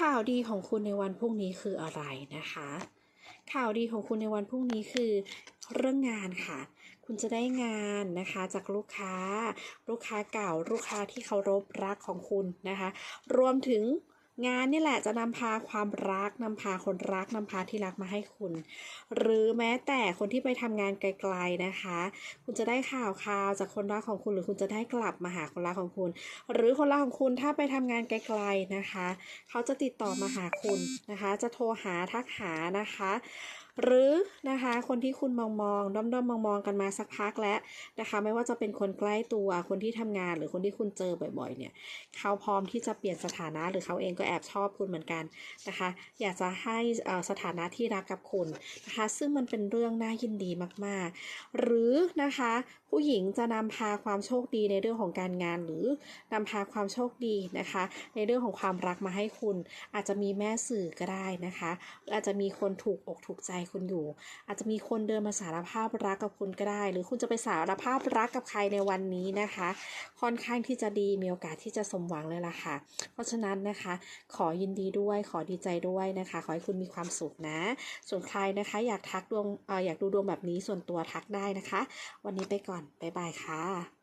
ข่าวดีของคุณในวันพรุ่งนี้คืออะไรนะคะ ข่าวดีของคุณในวันพรุ่งนี้คือเรื่องงานค่ะ คุณจะได้งานนะคะจากลูกค้า ลูกค้าเก่า ลูกค้าที่เคารพรักของคุณนะคะ รวมถึง งานนี่แหละจะนำพาความรักนำพาคนรักนำพาที่รักมาให้คุณ หรือแม้แต่คนที่ไปทำงานไกลๆนะคะ คุณจะได้ข่าวข่าวจากคนรักของคุณ หรือคุณจะได้กลับมาหาคนรักของคุณ หรือคนรักของคุณถ้าไปทำงานไกลๆนะคะ เขาจะติดต่อมาหาคุณนะคะ จะโทรหาทักหานะคะหรือนะคะคนที่คุณมองมองด้อมด้อมมองมองกันมาสักพักแล้วนะคะ ไม่ว่าจะเป็นคนใกล้ตัวคนที่ทำงานหรือคนที่คุณเจอบ่อยๆ เนี่ยเขาพร้อมที่จะเปลี่ยนสถานะหรือเขาเองก็แอบชอบคุณเหมือนกันนะคะ อยากจะให้อ่อสถานะที่รักกับคุณนะคะ ซึ่งมันเป็นเรื่องน่ายินดีมากๆ หรือนะคะ ผู้หญิงจะนำพาความโชคดีในเรื่องของการงาน หรือนำพาความโชคดีนะคะ ในเรื่องของความรักมาให้คุณ อาจจะมีแม่สื่อก็ได้นะคะ อาจจะมีคนถูกอกถูกใจคุณอยู่ อาจจะมีคนเดินมาสารภาพรักกับคุณก็ได้ หรือคุณจะไปสารภาพรักกับใครในวันนี้นะคะ ค่อนข้างที่จะดีมีโอกาสที่จะสมหวังเลยล่ะค่ะ เพราะฉะนั้นนะคะ ขอยินดีด้วยขอดีใจด้วยนะคะ ขอให้คุณมีความสุขนะ ส่วนใครนะคะ อยากทักดวงเอ่ออยากดูดวงแบบนี้ส่วนตัวทักได้นะคะ วันนี้ไปก่อนบ๊ายบายค่ะ